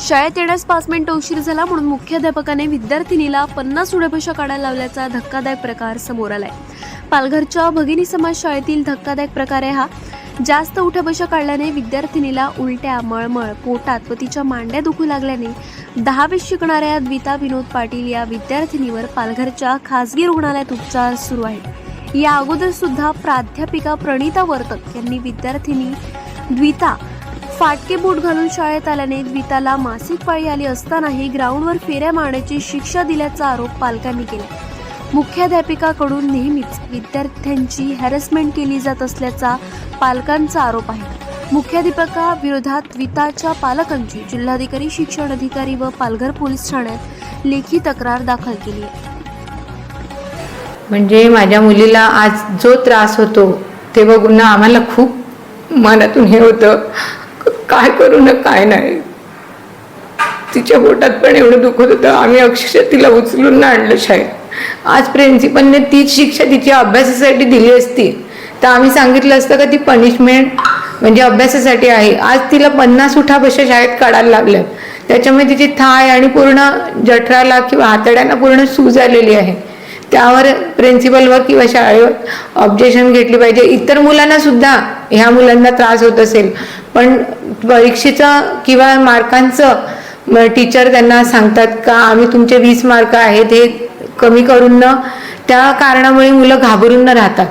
शाळेत येण्यास पाच मिनिटं उशीर झाला म्हणून मुख्याध्यापकाने विद्यार्थिनीला पन्नास उड्यापेक्षा काढायला लावल्याचा धक्कादायक प्रकार समोर आलाय. पालघरच्या भगिनी समाज शाळेतील धक्कादायक प्रकार आहे हा. जास्त उठ्याबशा काढल्याने विद्यार्थिनीला उलट्या मळमळ पोटात व तिच्या मांड्या दुखू लागल्याने दहावीत शिकणाऱ्या द्विता विनोद पाटील या विद्यार्थिनीवर पालघरच्या खासगी रुग्णालयात उपचार सुरू आहेत. या अगोदर सुद्धा प्राध्यापिका प्रणिता वर्तक यांनी विद्यार्थिनी द्विता फाटके बूट घालून शाळेत आल्याने द्विताला मासिक पाळी आली असतानाही ग्राउंडवर फेऱ्या मारण्याची शिक्षा दिल्याचा आरोप पालकांनी केला. मुख्याध्यापिकाकडून नेहमीच विद्यार्थ्यांची हॅरेसमेंट केली जात असल्याचा पालकांचा आरोप आहे. मुख्याध्यापका विरोधात द्विताच्या पालकांची जिल्हाधिकारी शिक्षण अधिकारी व पालघर पोलीस ठाण्यात लेखी तक्रार दाखल केली. आहे म्हणजे माझ्या मुलीला आज जो त्रास होतो ते बघून आम्हाला खूप मनातून हे होतं. काय करू ना काय नाही. तिच्या पोटात पण एवढं दुखत होतं आम्ही अक्षरशः तिला उचलून ना आणलं शाळेत. आज प्रिन्सिपलने तीच शिक्षा तिच्या अभ्यासासाठी दिली असती. तर आम्ही सांगितलं असतं का ती पनिशमेंट म्हणजे अभ्यासासाठी आहे. आज तिला पन्नास उठापशा शाळेत काढायला लागल्या. त्याच्यामुळे तिची थाय आणि पूर्ण जठराला किंवा हातड्यांना पूर्ण सूज आलेली आहे. त्यावर प्रिन्सिपलवर किंवा शाळेवर ऑब्जेक्शन घेतली पाहिजे. इतर मुलांना सुद्धा ह्या मुलांना त्रास होत असेल. पण परीक्षेचं किंवा मार्कांचं टीचर त्यांना सांगतात का आम्ही तुमचे वीस मार्क आहेत हे कमी करून न त्या कारणामुळे मुलं घाबरून न राहतात.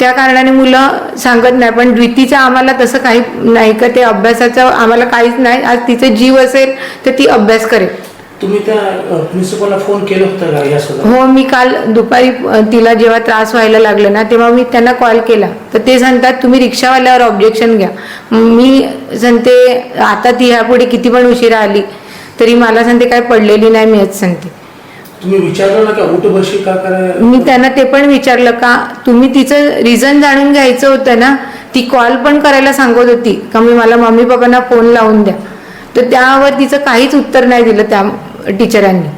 त्या कारणाने मुलं सांगत नाही. पण द्वितीचं आम्हाला तसं काही नाही का ते अभ्यासाचं आम्हाला काहीच नाही. आज तिचं जीव असेल तर ती अभ्यास करेल. तुम्ही त्या प्रिन्सिपलला फोन केलं होतं का या हो मी काल दुपारी अ, तिला जेव्हा त्रास व्हायला लागला ना तेव्हा मी त्यांना कॉल केला. तर ते सांगतात तुम्ही रिक्षावाल्यावर ऑब्जेक्शन घ्या. मी सांगते आता ती ह्यापुढे किती पण उशिरा आली तरी मला सांगते काय पडलेली नाही मी आज सांगते. तुम्ही विचारलं ना का उठ बशी का करा मी त्यांना ते पण विचारलं का तुम्ही तिचं रिझन जाणून घ्यायचं होतं ना ती कॉल पण करायला सांगत होती का मी मला मम्मी पप्पांना फोन लावून द्या. तर त्यावर तिचं काहीच उत्तर नाही दिलं त्या टीचरांनी.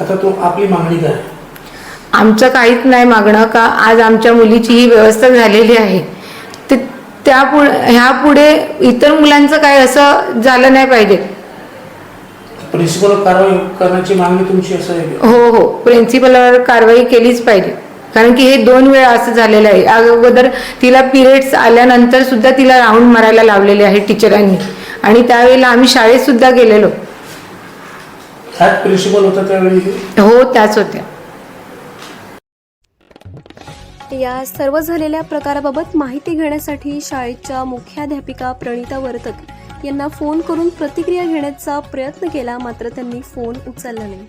आता तो आपली मागणी काय? आमचं काहीच नाही मागणं का? आज आमच्या मुलीची ही व्यवस्था झालेली आहे. तर त्यापुढे ह्या पुढे इतर मुलांचं काय असं झालं नाही पाहिजे. प्रिन्सिपल कारवाई करण्याची मागणी तुमची असं आहे? का? हो. हो प्रिन्सिपलवर कारवाई केलीच पाहिजे. कारण की हे दोन वेळा असं झालेलं आहे. अगोदर तिला पिरियड्स आल्यानंतर सुद्धा तिला राऊंड मारायला लावलेले आहे टीचरांनी. आणि त्यावेळेला आम्ही शाळेत सुद्धा गेलेलो. प्रिन्सिपल होता त्यावेळी हो त्याच होत्या. या सर्व झालेल्या प्रकाराबाबत माहिती घेण्यासाठी शाळेच्या मुख्याध्यापिका प्रणिता वर्तक यांना फोन करून प्रतिक्रिया घेण्याचा प्रयत्न केला मात्र त्यांनी फोन उचलला नाही.